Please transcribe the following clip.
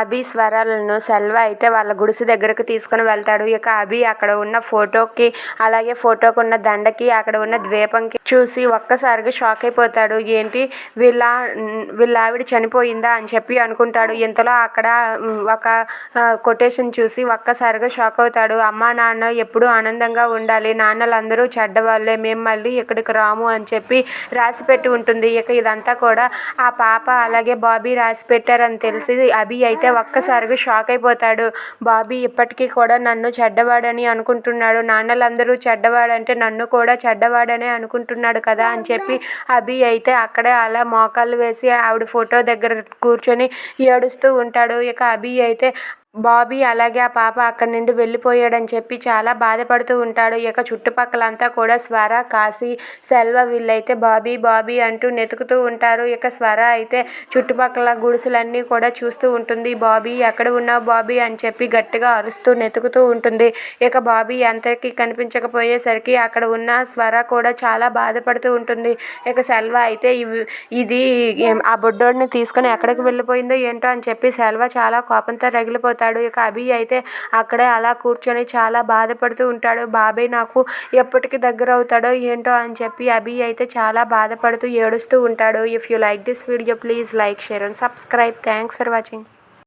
అభి స్వరాలను సెల్వ అయితే వాళ్ళ గుడిసె దగ్గరకు తీసుకుని వెళ్తాడు. ఇక అభి అక్కడ ఉన్న ఫోటోకి అలాగే ఫోటోకి ఉన్న దండకి అక్కడ ఉన్న ద్వీపంకి చూసి ఒక్కసారిగా షాక్ అయిపోతాడు. ఏంటి? వీళ్ళ వీళ్ళ ఆవిడ చనిపోయిందా అని చెప్పి అనుకుంటాడు. ఇంతలో అక్కడ ఒక కొటేషన్ చూసి ఒక్కసారిగా షాక్ అవుతాడు. అమ్మా నాన్న ఎప్పుడూ ఆనందంగా ఉండాలి. నాన్నలందరూ చెడ్డవాళ్ళే. మేము మళ్ళీ ఇక్కడికి రాము అని చెప్పి రాసి పెట్టి ఉంటుంది. ఇక ఇదంతా కూడా ఆ పాప అలాగే బాబీ రాసి పెట్టారని తెలిసి అభి అయితే అయితే ఒక్కసారిగా షాక్ అయిపోతాడు. బాబీ ఇప్పటికీ కూడా నన్ను చెడ్డవాడని అనుకుంటున్నాడు. నాన్నలందరూ చెడ్డవాడంటే నన్ను కూడా చెడ్డవాడనే అనుకుంటున్నాడు కదా అని చెప్పి అభి అయితే అక్కడే అలా మోకాళ్ళు వేసి ఆవిడ ఫోటో దగ్గర కూర్చొని ఏడుస్తూ ఉంటాడు. ఇక అభి అయితే బాబీ అలాగే ఆ పాప అక్కడి నుండి వెళ్ళిపోయాడని చెప్పి చాలా బాధపడుతూ ఉంటాడు. ఇక చుట్టుపక్కలంతా కూడా స్వర కాశీ సెల్వ వీళ్ళైతే బాబీ బాబీ అంటూ నెతుకుతూ ఉంటారు. ఇక స్వర అయితే చుట్టుపక్కల గుడిసెలన్నీ కూడా చూస్తూ ఉంటుంది. బాబీ ఎక్కడ ఉన్నావు బాబీ? అని చెప్పి గట్టిగా అరుస్తూ నెతుకుతూ ఉంటుంది. ఇక బాబీ అందరికీ కనిపించకపోయేసరికి అక్కడ ఉన్న స్వర కూడా చాలా బాధపడుతూ ఉంటుంది. ఇక సెల్వ అయితే ఇది ఆ బుడ్డోడిని తీసుకొని ఎక్కడికి వెళ్ళిపోయిందో ఏంటో అని చెప్పి సెల్వ చాలా కోపంతో రగిలిపోతాడు ఇక అభి అయితే అక్కడే అలా కూర్చొని చాలా బాధపడుతూ ఉంటాడు. బాబాయ్ నాకు ఎప్పటికి దగ్గర అవుతాడో ఏంటో అని చెప్పి అభి అయితే చాలా బాధపడుతూ ఏడుస్తూ ఉంటాడు. If you like this video please like share and subscribe thanks for watching